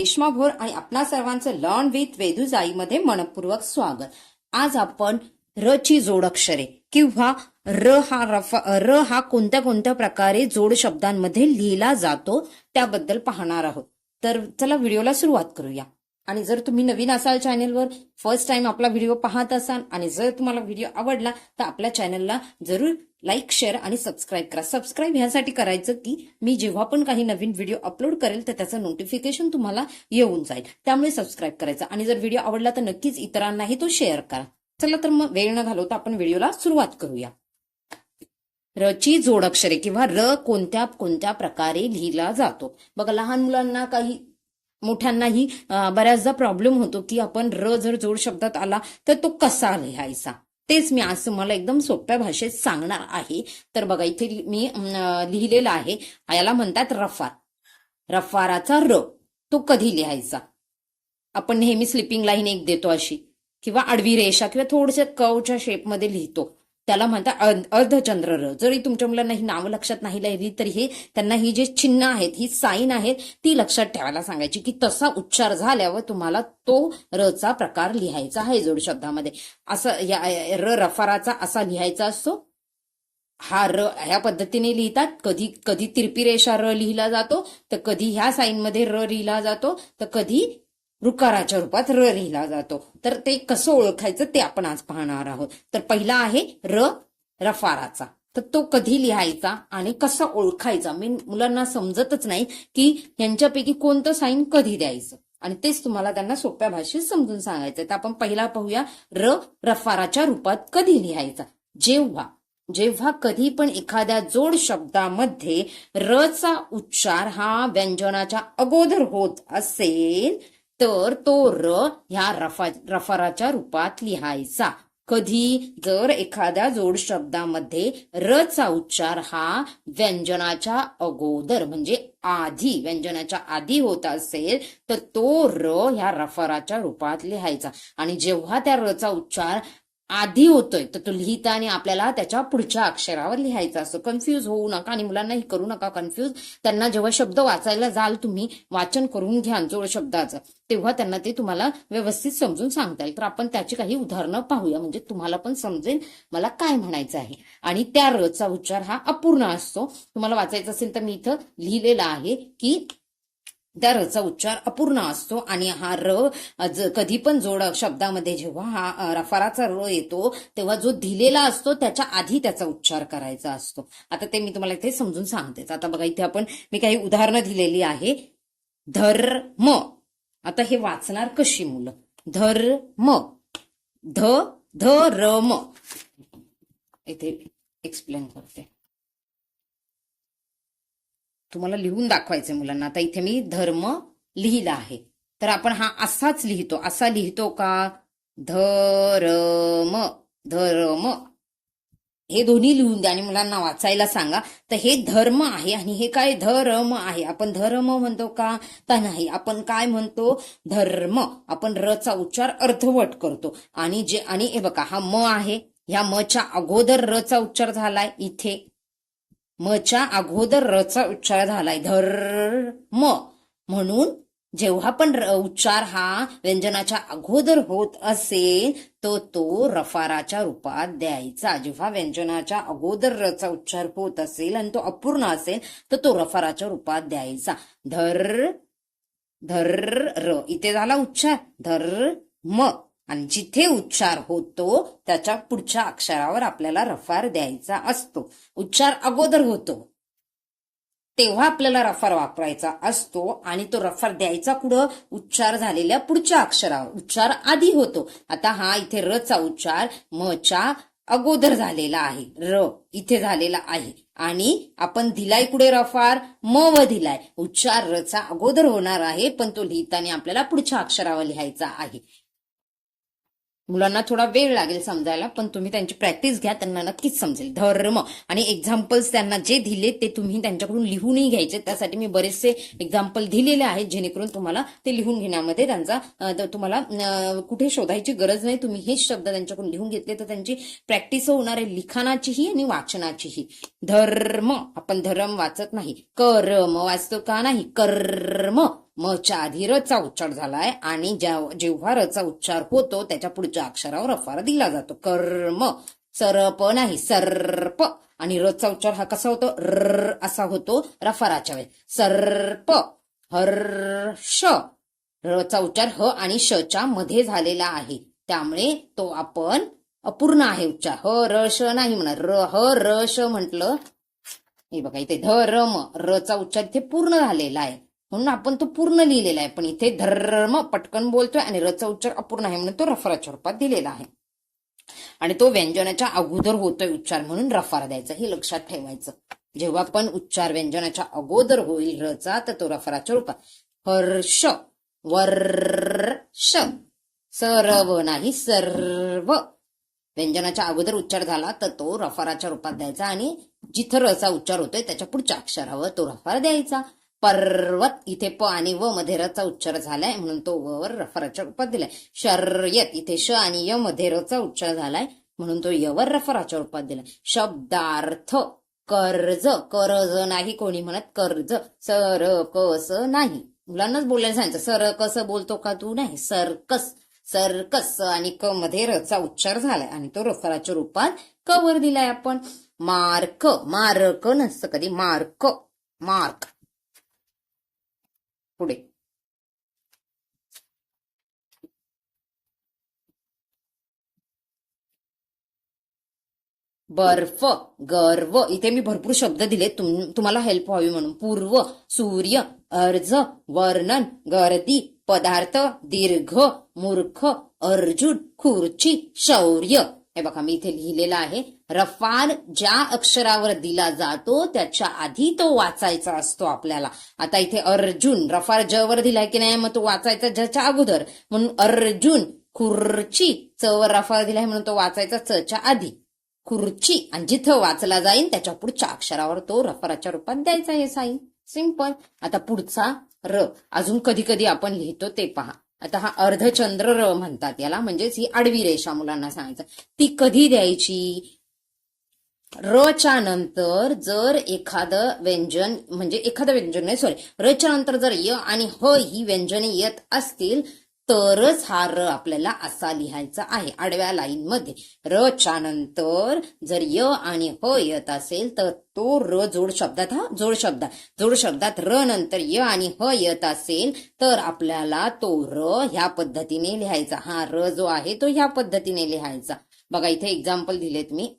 रेश्मा भोर आणि आपणा सर्वांचं लर्न विथ वेदुजाईमध्ये मनपूर्वक स्वागत. आज आपण र ची जोडअक्षरे किंवा र हा रफा र हा कोणत्या कोणत्या प्रकारे जोड शब्दांमध्ये लिहिला जातो त्याबद्दल पाहणार आहोत. तर चला व्हिडिओला सुरुवात करूया. आणि जर तुम्ही नवीन असाल चॅनेलवर फर्स्ट टाइम आपला व्हिडिओ पाहत असाल आणि जर तुम्हाला व्हिडिओ आवडला तर आपल्या चॅनलला जरूर लाईक शेअर आणि सबस्क्राईब करा. सबस्क्राईब ह्यासाठी करायचं की मी जेव्हा पण काही नवीन व्हिडिओ अपलोड करेल तर त्याचं नोटिफिकेशन तुम्हाला येऊन जाईल. त्यामुळे सबस्क्राईब करायचं. आणि जर व्हिडिओ आवडला तर नक्कीच इतरांनाही तो शेअर करा. चला तर मग वेळ न घालवता आपण व्हिडिओला सुरुवात करूया. रची जोडक्षरे किंवा र कोणत्या कोणत्या प्रकारे लिहिला जातो. बघा लहान मुलांना काही मोठ्यांनाही बऱ्याचदा प्रॉब्लेम होतो की आपण र जर जोड शब्दात आला तर तो कसा लिहायचा? तेच मी आज तुम्हाला एकदम सोप्या भाषेत सांगणार आहे. तर बघा इथे मी लिहिलेलं आहे. याला म्हणतात रफार. रफाराचा र तो कधी लिहायचा? आपण नेहमी स्लिपिंग लाईन एक देतो अशी. किंवा आडवी रेषा किंवा थोडशा कवच्या शेपमध्ये लिहितो. त्याला म्हणतात अर्धचंद्र र. जरी तुमच्या मुलांना ही नावं लक्षात नाही लिहिली तरी हे त्यांना ही जे चिन्ह आहेत ही साईन आहेत ती लक्षात ठेवायला सांगायची की तसा उच्चार झाल्यावर तुम्हाला तो रचा प्रकार लिहायचा आहे जोड शब्दामध्ये. असं या र रफाराचा असा लिहायचा असतो. हा र ह्या पद्धतीने लिहितात. कधी कधी तिरपी रेषा र लिहिला जातो तर कधी ह्या साईनमध्ये र लिहिला जातो तर कधी ऋकाराच्या रूपात र लिहिला जातो. तर ते कसं ओळखायचं ते आपण आज पाहणार आहोत. तर पहिला आहे र रफाराचा. तर तो कधी लिहायचा आणि कसा ओळखायचा? मी मुलांना समजतच नाही की यांच्यापैकी कोणतं साईन कधी द्यायचं. आणि तेच तुम्हाला त्यांना सोप्या भाषेत समजून सांगायचं तर आपण पहिला पाहूया र रफाराच्या रूपात कधी लिहायचा? जेव्हा जेव्हा कधी पण एखाद्या जोड शब्दामध्ये रचा उच्चार हा व्यंजनाच्या अगोदर होत असेल तर तो र ह्या रफा रफाराच्या रूपात लिहायचा. कधी जर एखाद्या जोड शब्दामध्ये रचा उच्चार हा व्यंजनाच्या अगोदर म्हणजे आधी व्यंजनाच्या आधी होत असेल तर तो र ह्या रफाराच्या रूपात लिहायचा. आणि जेव्हा त्या रचा उच्चार आधी होतोय. तर तो लिहिताना आपल्याला त्याच्या पुढच्या अक्षरावर लिहायचा असतो कन्फ्यूज होऊ नका आणि मुलांनाही करू नका कन्फ्यूज त्यांना जेव्हा शब्द वाचायला जाल तुम्ही वाचन करून घ्या जोड शब्दाचं. तेव्हा त्यांना ते तुम्हाला व्यवस्थित समजून सांगता येईल. तर आपण त्याची काही उदाहरणं पाहूया. म्हणजे तुम्हाला पण समजेल मला काय म्हणायचं आहे. आणि त्या रचा उच्चार हा अपूर्ण असतो. तुम्हाला वाचायचा असेल तर मी इथं लिहिलेला आहे की त्या रचा उच्चार अपूर्ण असतो आणि हा र कधी पण जोड शब्दामध्ये जेव्हा हा रफाराचा र येतो तेव्हा जो दिलेला असतो त्याच्या आधी त्याचा उच्चार करायचा असतो. आता ते मी तुम्हाला इथे समजून सांगतेच. आता बघा इथे आपण मी काही उदाहरणं दिलेली आहे. धर्म. आता हे वाचणार कशी मुलं? धर्म. ध ध र म इथे एक्सप्लेन करते. तुम्हाला लिहून दाखवायचं मुलांना. आता इथे मी धर्म लिहिला आहे. तर आपण हा असाच लिहितो. असा लिहितो का? धरम धर्म. हे दोन्ही लिहून द्या आणि मुलांना वाचायला सांगा. तर हे धर्म आहे आणि हे काय धर्म आहे? आपण धर्म म्हणतो का? तर नाही. आपण काय म्हणतो? धर्म. आपण र चा उच्चार अर्धवट करतो. आणि जे आणि हे बघा हा म आहे. ह्या मच्या अगोदर र चा उच्चार झालाय. इथे मच्या अगोदर रचा उच्चार झालाय. धर म. म्हणून जेव्हा पण र- उच्चार हा व्यंजनाच्या अगोदर होत असेल तो तो रफाराच्या रूपात द्यायचा. जेव्हा व्यंजनाच्या अगोदर रचा उच्चार होत असेल आणि तो अपूर्ण असेल तर तो रफाराच्या रूपात द्यायचा. धर धर र. इथे झाला उच्चार. धर म. आणि जिथे उच्चार होतो त्याच्या पुढच्या अक्षरावर आपल्याला रफार द्यायचा असतो. उच्चार अगोदर होतो. तेव्हा आपल्याला रफार वापरायचा असतो आणि तो रफार द्यायचा पुढं. उच्चार झालेल्या पुढच्या अक्षरावर. उच्चार आधी होतो. आता हा इथे रचा उच्चार मच्या अगोदर झालेला आहे. र इथे झालेला आहे. आणि आपण दिलाय कुठे रफार? म व दिलाय. उच्चार रचा अगोदर होणार आहे पण तो लिहिताना आपल्याला पुढच्या अक्षरावर लिहायचा आहे. मुलांना थोडा वेळ लागेल समजायला पण तुम्ही त्यांची प्रॅक्टिस घ्या त्यांना नक्कीच समजेल. धर्म आणि एक्झाम्पल्स त्यांना जे दिले ते तुम्ही त्यांच्याकडून लिहूनही घ्यायचे. त्यासाठी मी बरेचसे एक्झाम्पल दिलेले आहेत जेणेकरून तुम्हाला ते लिहून घेण्यामध्ये त्यांचा तुम्हाला कुठे शोधायची गरज नाही. तुम्ही हेच शब्द त्यांच्याकडून लिहून घेतले तर त्यांची प्रॅक्टिस होणार आहे लिखाणाचीही आणि वाचनाचीही. धर्म आपण धर्म वाचत नाही. कर्म वाचतो का नाही? कर्म. मच्या आधी रचा उच्चार झालाय आणि जेव्हा रचा उच्चार होतो त्याच्या पुढच्या अक्षरावर रफारा दिला जातो. कर्म सरप नाही सर्प. आणि रचा उच्चार हा कसा होतो? र असा होतो रफाराच्या वेळी. सर्प हर्ष रचा उच्चार ह आणि श च्या मध्ये झालेला आहे. त्यामुळे तो आपण अपूर्ण आहे उच्चार. ह र श नाही म्हणा र ह र श म्हटलं. हे बघा इथे ध र म रचा उच्चार इथे पूर्ण झालेला आहे. म्हणून आपण तो पूर्ण लिहिलेला आहे. पण इथे धर्म पटकन बोलतोय आणि रचा उच्चार अपूर्ण आहे म्हणून तो रफराच्या रूपात दिलेला आहे. आणि तो व्यंजनाच्या अगोदर होतोय उच्चार म्हणून रफारा द्यायचा. हे लक्षात ठेवायचं. जेव्हा पण उच्चार व्यंजनाच्या अगोदर होईल रचा तर तो रफराच्या रूपात. हर्ष वर्ष सर्व नाही सर्व. व्यंजनाच्या अगोदर उच्चार झाला तर तो रफाराच्या रूपात द्यायचा आणि जिथं रचा उच्चार होतोय त्याच्या पुढच्या अक्षरावर तो रफार द्यायचा. पर्वत इथे प आणि व मध्ये रचा उच्चार झालाय म्हणून तो व वर रफराच्या रूपात दिलाय. शर्यत इथे श आणि य मध्ये रचा उच्चार झालाय म्हणून तो यवर रफराच्या रूपात दिलाय. शब्दार्थ कर्ज कर्ज नाही कोणी म्हणत कर्ज सर कस नाही. मुलांनाच बोलायला सांगायचं सर कस बोलतो का तू? नाही. सरकस सरकस आणि क मध्ये रचा उच्चार झालाय आणि तो रफराच्या रूपात क वर दिलाय आपण. मार्क मार्क नसतं कधी. Mark mark. पुढे. बर्फ गर्व. इथे मी भरपूर शब्द दिले तुम- तुम्हाला हेल्प व्हावी म्हणून. पूर्व सूर्य अर्ज वर्णन गर्दी पदार्थ दीर्घ मूर्ख अर्जुन खुर्ची शौर्य. हे बघा मी इथे लिहिलेलं आहे. रफान ज्या अक्षरावर दिला जातो त्याच्या आधी तो वाचायचा असतो आपल्याला. आता इथे अर्जुन रफार ज वर दिलाय की नाही मग तो वाचायचा ज्याच्या अगोदर. म्हणून अर्जुन खुर्ची च वर रफार दिलाय म्हणून तो वाचायचा चच्या च्या आधी. खुर्ची आणि जिथं वाचला जाईल त्याच्या पुढच्या अक्षरावर तो रफराच्या रूपात द्यायचा हे साईन. सिंपल. आता पुढचा र. अजून कधी कधी आपण लिहितो ते पहा. आता हा अर्धचंद्र र म्हणतात याला म्हणजेच ही आडवी रेषा मुलांना सांगायचं. ती कधी द्यायची? रच्या नंतर जर एखादं व्यंजन म्हणजे एखादं व्यंजन नाही सॉरी रच्या नंतर जर य आणि ह ही व्यंजने येत असतील तरच हा र आपल्याला असा लिहायचा आहे आडव्या लाईन मध्ये रच्या नंतर जर य आणि ह येत असेल तर तो र जोड शब्दात हा जोड शब्द. जोड शब्दात र नंतर य आणि ह येत असेल तर आपल्याला तो र ह्या पद्धतीने लिहायचा. हा र जो आहे तो ह्या पद्धतीने लिहायचा. बघा इथे एक्झाम्पल दिलेत मी.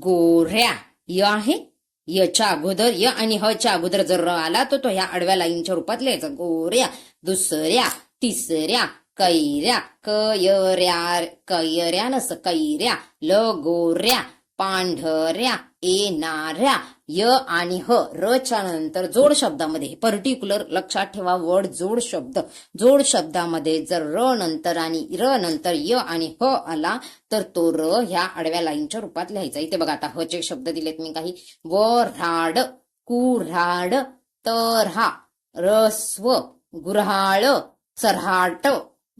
गोऱ्या. य आहे. यच्या अगोदर य आणि ह अगोदर जर र आला तर तो ह्या आडव्या लाईनच्या रूपात लिहायचा. गोऱ्या दुसऱ्या तिसऱ्या कैऱ्या कयऱ्या कैऱ्या नस कैऱ्या लगोऱ्या पांढऱ्या येणाऱ्या य आणि ह रच्या नंतर जोड शब्दामध्ये पर्टिक्युलर लक्षात ठेवा वर्ड जोड शब्द. जोड शब्दामध्ये जर र नंतर आणि र नंतर य आणि ह आला तर तो र ह्या आडव्या लाईनच्या रूपात लिहायचा. इथे बघा आता ह चे शब्द दिलेत मी काही. वऱ्हाड कुऱ्हाड तरहा रस्व गुऱ्हाळ सरहाट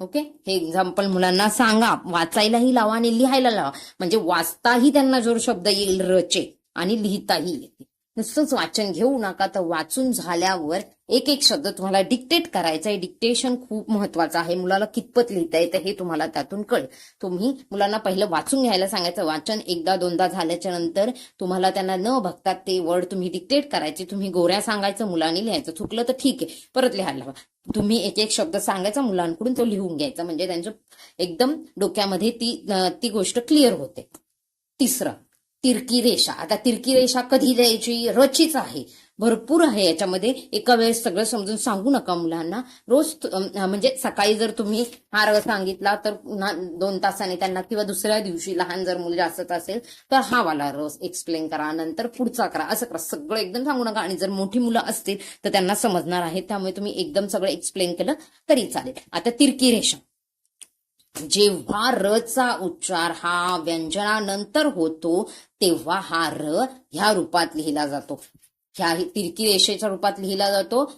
ओके? हे एक्झाम्पल मुलांना सांगा. वाचायलाही लावा आणि लिहायला लावा. म्हणजे वाचताही त्यांना जोड शब्द येईल रचे आणि लिहिताही येते. नुसतंच वाचन घेऊ नका तर वाचून झाल्यावर एक एक शब्द तुम्हाला डिक्टेट करायचा आहे डिक्टेशन खूप महत्वाचं आहे. मुलाला कितपत लिहिता येतं हे तुम्हाला त्यातून कळेल. तुम्ही मुलांना पहिलं वाचून घ्यायला सांगायचं. वाचन एकदा दोनदा झाल्याच्यानंतर तुम्हाला त्यांना न बघता ते वर्ड तुम्ही डिक्टेट करायचे. तुम्ही गोऱ्या सांगायचं मुलांनी लिहायचं. चुकलं तर ठीक आहे. परत लिहायला तुम्ही एक एक शब्द सांगायचा मुलांकडून तो लिहून घ्यायचा. म्हणजे त्यांच्या एकदम डोक्यामध्ये ती ती गोष्ट क्लिअर होते. तिसरं तिरकी रेषा. आता तिरकी रेषा कधी द्यायची? रचीच आहे. भरपूर आहे याच्यामध्ये. एका वेळेस सगळं समजून सांगू नका मुलांना. रोज म्हणजे सकाळी जर तुम्ही हा रस सांगितला तर पुन्हा दोन तासाने त्यांना किंवा दुसऱ्या दिवशी लहान जर मुलं जास्त असेल तर हा वाला रस एक्सप्लेन करा. नंतर पुढचा करा. असं करा. सगळं एकदम सांगू नका. आणि जर मोठी मुलं असतील तर त्यांना समजणार आहे. त्यामुळे तुम्ही एकदम सगळं एक्सप्लेन केलं तरी चालेल. आता तिरकी रेषा. जेव्हा रचा उच्चार हा व्यंजनानंतर होतो तेव्हा हा र ह्या रूपात लिहिला जातो. ह्या तिरकी रेषेच्या रूपात लिहिला जातो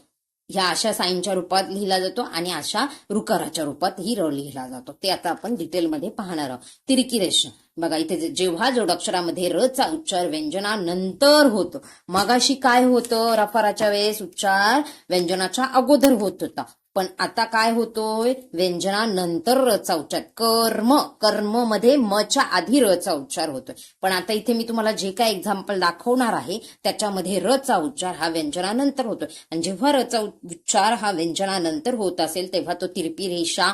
ह्या अशा साईनच्या रूपात लिहिला जातो आणि अशा रुकाराच्या रूपात ही र लिहिला जातो. ते आता आपण डिटेलमध्ये पाहणार आहोत. तिरकी रेषा. बघा इथे जेव्हा जोडाक्षरामध्ये र चा उच्चार व्यंजनानंतर होतो मगाशी काय होतं? रफाराच्या वेळेस उच्चार व्यंजनाच्या अगोदर होत होता. पण आता काय होतोय? व्यंजनानंतर रचा उच्चार. कर्म कर्ममध्ये मच्या आधी रचा उच्चार होतोय. पण आता इथे मी तुम्हाला जे काय एक्झाम्पल दाखवणार आहे त्याच्यामध्ये रचा उच्चार हा व्यंजनानंतर होतोय. आणि जेव्हा रचा उच्चार हा व्यंजनानंतर होत असेल तेव्हा तो तिरपी रेषा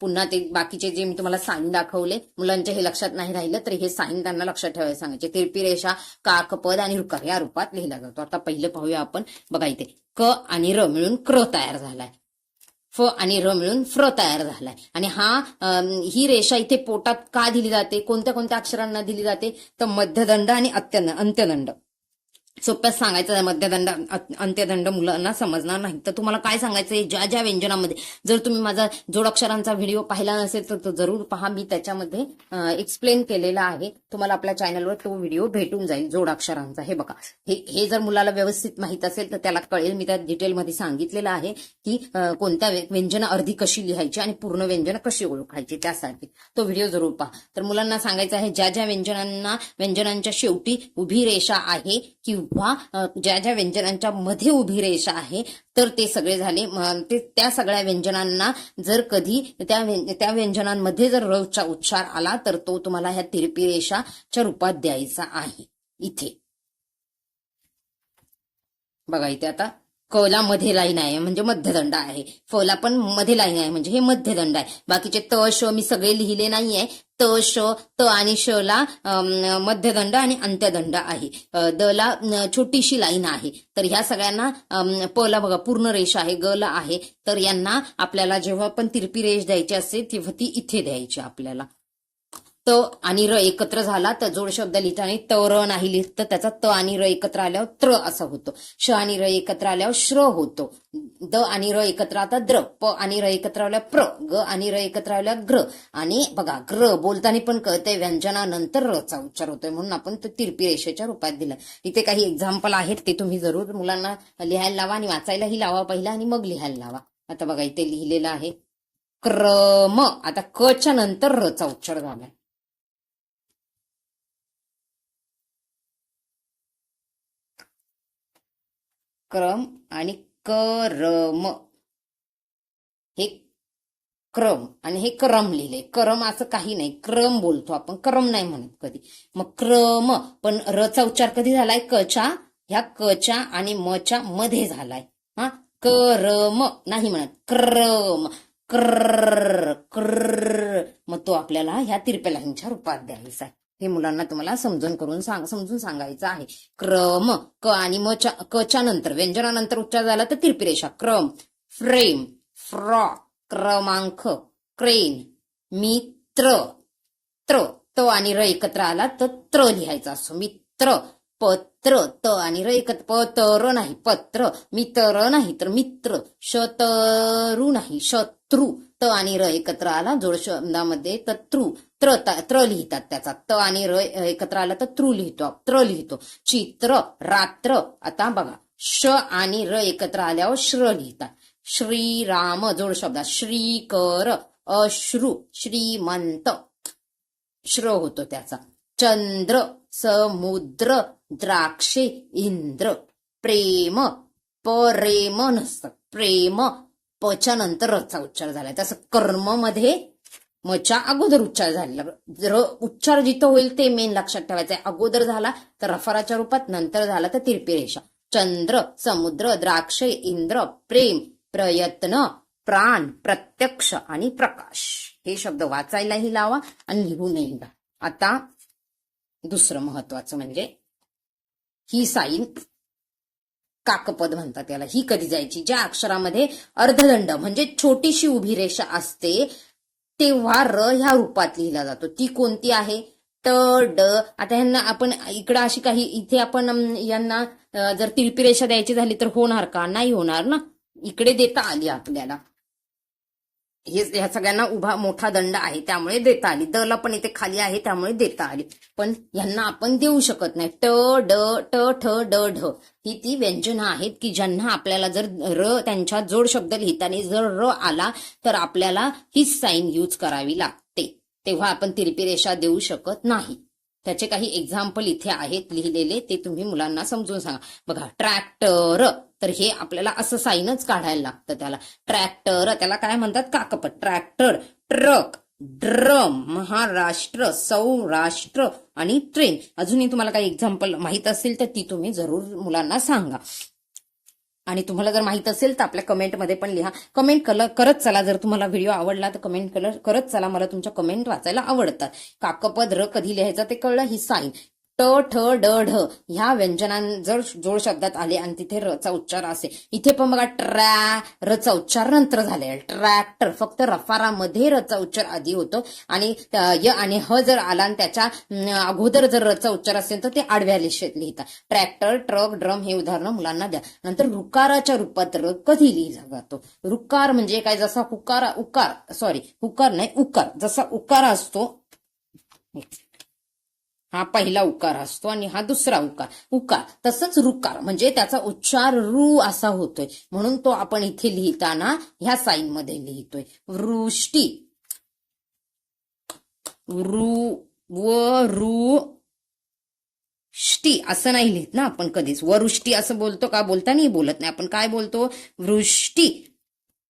पुन्हा ते बाकीचे जे मी तुम्हाला साईन दाखवले मुलांच्या हे लक्षात नाही राहिलं तरी हे साईन त्यांना लक्षात ठेवायला सांगायचे. तिरपी रेषा काक पद आणि रुकार या रूपात लिहिला जातो. आता पहिलं पाहूया आपण. बघा इथे क आणि र मिळून क्र तयार झालाय. फ आणि र मिळून फ्र तयार झालाय. आणि हा ही रेषा इथे पोटात का दिली जाते? कोणत्या कोणत्या अक्षरांना दिली जाते? तर मध्यदंड आणि अत्यंत अंत्यदंड. सोप्यात सांगायचं आहे मध्यदंड अंत्यदंड मुलांना समजणार नाही तर तुम्हाला काय सांगायचं आहे? ज्या ज्या व्यंजनामध्ये जर तुम्ही माझा जोडाक्षरांचा व्हिडिओ पाहिला नसेल तर तो जरूर पहा. मी त्याच्यामध्ये एक्सप्लेन केलेला आहे. तुम्हाला आपल्या चॅनलवर तो व्हिडिओ भेटून जाईल जोडाक्षरांचा. हे बघा. हे हे जर मुलाला व्यवस्थित माहीत असेल तर त्याला कळेल. मी त्या डिटेलमध्ये सांगितलेलं आहे की कोणत्या व्य- व्यंजनं अर्धी कशी लिहायची आणि पूर्ण व्यंजनं कशी ओळखायची त्यासाठी. तो व्हिडिओ जरूर पहा. तर मुलांना सांगायचं आहे ज्या ज्या व्यंजनांना व्यंजनांच्या शेवटी उभी रेषा आहे किंवा ज्या ज्या व्यंजनांच्या मध्ये उभी रेषा आहे तर ते सगळे झाले. ते त्या सगळ्या व्यंजनांना जर कधी त्या त्या व्यंजनांमध्ये जर रवचा उच्चार आला तर तो तुम्हाला ह्या तिरपी रेषाच्या रूपात द्यायचा आहे. इथे. बघा इथे आता. कला मध्ये लाईन आहे म्हणजे मध्यदंड आहे. फला पण मध्ये लाईन आहे म्हणजे हे मध्यदंड आहे. बाकीचे त श मी सगळे लिहिले नाहीये त श त आणि श ला मध्यदंड आणि अंत्यदंड आहे. द ला छोटीशी लाईन आहे. तर ह्या सगळ्यांना प ला बघा पूर्ण रेष आहे ग ला आहे. तर यांना आपल्याला जेव्हा पण तिरपी रेष द्यायची असेल तेव्हा ती इथे द्यायची आपल्याला. त आणि र एकत्र झाला तर जोड शब्द लिहिताना त र नाही लिहित तर त्याचा त आणि र एकत्र आल्यावर त्र असं होतो. श आणि र एकत्र आल्यावर श्र होतो. द आणि र एकत्र आता द्र प आणि र एकत्र आल्यावर प्र ग आणि र एकत्र आल्यावर ग्र. आणि बघा ग्र बोलताना पण कळतंय व्यंजनानंतर रचा उच्चार होतोय म्हणून आपण तो तिरपी रेषेच्या रूपात दिलं. इथे काही एक्झाम्पल आहेत ते तुम्ही जरूर मुलांना लिहायला लावा आणि वाचायलाही लावा पहिला आणि मग लिहायला लावा. आता बघा इथे लिहिलेलं आहे क्रम. आता क च्या नंतर रचा उच्चार झालाय. क्रम आणि करम. हे क्रम आणि हे क्रम लिहिले. क्रम असं काही नाही. क्रम बोलतो आपण. क्रम नाही म्हणत कधी. मग क्रम पण रचा उच्चार कधी झालाय? कच्या ह्या कच्या आणि मच्या मध्ये झालाय. हा? करम नाही म्हणत. क्रम. क्र क्र मग तो आपल्याला ह्या तिरप्या लाईनच्या रूपात द्यायचा आहे. हे मुलांना तुम्हाला समजून करून सांग समजून सांगायचं आहे. क्रम क आणि मच्या कच्या नंतर व्यंजनानंतर उच्चार झाला तर तिरपी रेषा क्रम फ्रेम फ्रॉ क्रमांक क्रेन मित्र त्र. त आणि र एकत्र आला तर त्र लिहायचा असतो मित्र पत्र त आणि र एकत्र पत्र नाही पत्र. मित्र नाही तर मित्र. शतरू नाही शत्रू. त आणि र एकत्र आला जोड शब्दामध्ये तर त्र त्र लिहितात त्याचा. त आणि र एकत्र आला तर त्रू लिहितो त्र लिहितो. चित्र रात्र आता बघा. श आणि र एकत्र आल्यावर श्र लिहितात. श्रीराम जोड शब्दात. श्रीकर अश्रू श्रीमंत. श्र होतो त्याचा. चंद्र समुद्र द्राक्षे इंद्र. प्रेम प्रेम नसतं. प्रेम पच्या नंतर रचा उच्चार झालाय. तसं कर्ममध्ये मच्या अगोदर उच्चार झालेला. जर उच्चार जिथं होईल ते मेन लक्षात ठेवायचं आहे. अगोदर झाला तर रफाराच्या रूपात नंतर झाला तर तिरपी रेषा. चंद्र समुद्र द्राक्ष इंद्र प्रेम प्रयत्न प्राण प्रत्यक्ष आणि प्रकाश. हे शब्द वाचायलाही लावा आणि लिहूनही द्या आता दुसरं महत्वाचं म्हणजे ही साईन काकपद म्हणतात त्याला ही कधी जायची? ज्या अक्षरामध्ये अर्धदंड म्हणजे छोटीशी उभी रेषा असते तेव्हा र ह्या रूपात लिहिला जातो. ती कोणती आहे? ट ड. आता ह्यांना आपण इकडं अशी काही इथे आपण यांना जर तिळपी रेषा द्यायची झाली तर होणार का? नाही होणार ना? इकडे देता आली आपल्याला. हे ह्या सगळ्यांना उभा मोठा दंड आहे त्यामुळे देता आली. दला पण इथे खाली आहे त्यामुळे देता आली. पण यांना आपण देऊ शकत नाही. ट ड ट ठ ड ढ. ही ती व्यंजनं आहेत की ज्यांना आपल्याला जर र त्यांच्या जोड शब्द लिहिताना जर र आला तर आपल्याला हीच साईन यूज करावी लागते. तेव्हा आपण तिरपी रेषा देऊ शकत नाही. त्याचे काही एक्झाम्पल इथे आहेत लिहिलेले ते तुम्ही मुलांना समजून सांगा. बघा ट्रॅक्टर तर हे आपल्याला असं साईनच काढायला लागतं त्याला. ट्रॅक्टर त्याला काय म्हणतात? काकपट. Tractor truck drum Maharashtra Saurashtra आणि ट्रेन. अजूनही तुम्हाला काही एक्झाम्पल माहीत असेल तर ती तुम्ही जरूर मुलांना सांगा. आणि तुम्हाला जर माहीत असेल तर आपल्या कमेंटमध्ये पण लिहा. कमेंट कलर करत चला. जर तुम्हाला व्हिडिओ आवडला तर कमेंट कलर करत चला. मला तुमच्या कमेंट वाचायला आवडतात. काकपद र कधी लिहायचं ते कळलं ही साईन. ट ठ ड ढ. ह्या व्यंजनां जर जोड शब्दात आले आणि तिथे रचा उच्चार असेल इथे पण बघा ट्रॅ रचा उच्चार नंतर झाले. ट्रॅक्टर फक्त रफारामध्ये रचा उच्चार आधी होतो. आणि य आणि ह जर आला आणि त्याच्या अगोदर जर रचा उच्चार असेल तर ते आडव्या लिशेत लिहितात ट्रॅक्टर ट्रक ड्रम हे उदाहरणं मुलांना द्या. नंतर रुकाराच्या रूपात र कधी लिहिला जातो? रुकार म्हणजे काय? जसा हुकार उकार सॉरी हुकार नाही उकार. जसा उकार असतो हा पहिला उकार असतो आणि हा दुसरा उकार. उकार तसंच रुकार म्हणजे त्याचा उच्चार रू असा होतोय. म्हणून तो आपण इथे लिहिताना ह्या साईन मध्ये लिहितोय. वृष्टी. रू व रू ष्टी असं नाही लिहित ना आपण कधीच. वृष्टी असं बोलतो का? बोलताना बोलत नाही. आपण काय बोलतो? वृष्टी.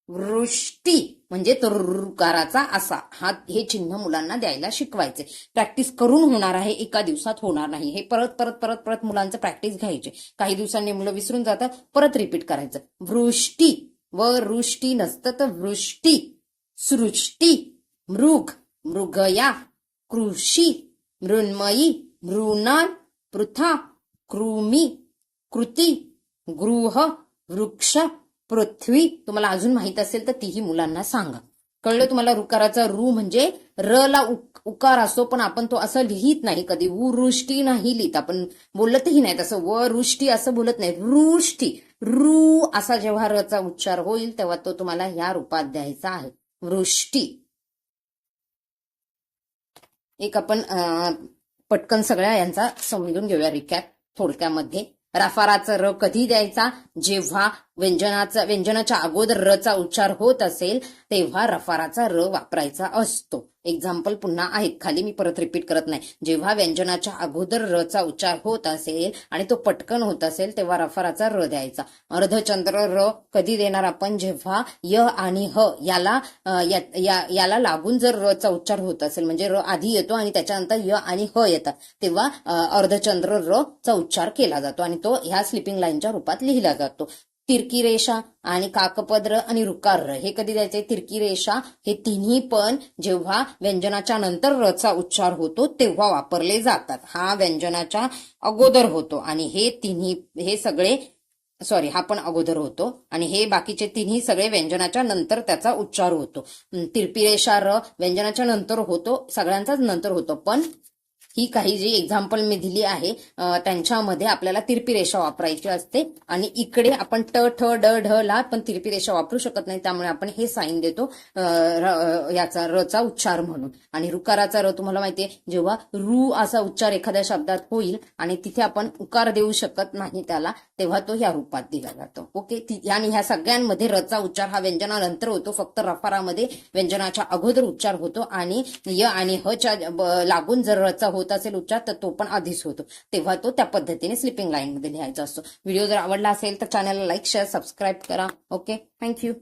वृष्टी. म्हणजे तरुकाराचा असा. हा हे चिन्ह मुलांना द्यायला शिकवायचे. प्रॅक्टिस करून होणार आहे एका दिवसात होणार नाही. हे परत परत परत परत मुलांचं प्रॅक्टिस घ्यायचे. काही दिवसांनी मुलं विसरून जातात परत रिपीट करायचं. वृष्टी. व वृष्टी नसतं तर वृष्टी. सृष्टी. मृग. मृगया. कृषी. मृण्मयी. मृणाल. पृथा. कृमी. कृती. गृह. वृक्ष. पृथ्वी तुम्हाला अजून माहीत असेल तर तीही मुलांना सांगा. कळलं तुम्हाला रुकाराचा रू म्हणजे र ला उक- उकार असतो पण आपण तो असं लिहित नाही कधी. वृष्टी नाही लिहित. आपण बोलतही नाही तसं व वृष्टी असं बोलत नाही वृष्टी रू असा जेव्हा रचा उच्चार होईल तेव्हा तो तुम्हाला ह्या रूपात द्यायचा आहे. वृष्टी एक आपण पटकन सगळ्या यांचा समजून घेऊया रिक्यात थोडक्यामध्ये. राफाराचा र कधी द्यायचा? जेव्हा व्यंजनाचा व्यंजनाच्या अगोदर रचा उच्चार होत असेल तेव्हा रफाराचा र वापरायचा असतो. एक्झाम्पल पुन्हा आहेत. खाली मी परत रिपीट करत नाही. जेव्हा व्यंजनाच्या अगोदर रचा उच्चार होत असेल आणि तो पटकन होत असेल तेव्हा रफाराचा र द्यायचा. अर्धचंद्र र कधी देणार आपण? जेव्हा य आणि ह याला या- या- याला लागून जर र चा उच्चार होत असेल म्हणजे र आधी येतो आणि त्याच्यानंतर य आणि ह येतात तेव्हा अर्धचंद्र र चा उच्चार केला जातो आणि तो ह्या स्लिपिंग लाईनच्या रूपात लिहिला जातो. तिरकी रेषा आणि काकपद्र आणि रुकार हे कधी द्यायचे तिरकी रेषा हे तिन्ही पण जेव्हा व्यंजनाच्या नंतर रचा उच्चार होतो तेव्हा वापरले जातात. हा व्यंजनाच्या अगोदर होतो आणि हे तिन्ही हे सगळे सॉरी हा पण अगोदर होतो आणि हे बाकीचे तिन्ही सगळे व्यंजनाच्या नंतर त्याचा उच्चार होतो. तिरपी रेषा र व्यंजनाच्या नंतर होतो सगळ्यांचाच नंतर होतो पण ही काही जी एक्झाम्पल मी दिली आहे त्यांच्यामध्ये आपल्याला तिरपी रेषा वापरायची असते. आणि इकडे आपण ट ठ ड ढ ला पण तिरपी रेषा वापरू शकत नाही त्यामुळे आपण हे साईन देतो र- याचा रचा उच्चार म्हणून. आणि रुकाराचा र तुम्हाला माहितीये जेव्हा रू असा उच्चार एखाद्या शब्दात होईल आणि तिथे आपण उकार देऊ शकत नाही त्याला तेव्हा तो या रूपात दिला जातो. ओके? आणि ह्या सगळ्यांमध्ये रचा उच्चार हा व्यंजनानंतर होतो फक्त रफारामध्ये व्यंजनाच्या अगोदर उच्चार होतो आणि य आणि ह च्या लागून जर रचा होत असेल उच्चार तर तो पण आधीच होतो. तेव्हा तो त्या पद्धतीने स्लिपिंग लाईनमध्ये लिहायचा असतो. व्हिडिओ जर आवडला असेल तर चॅनलला लाईक शेअर सबस्क्राईब करा. Okay thank you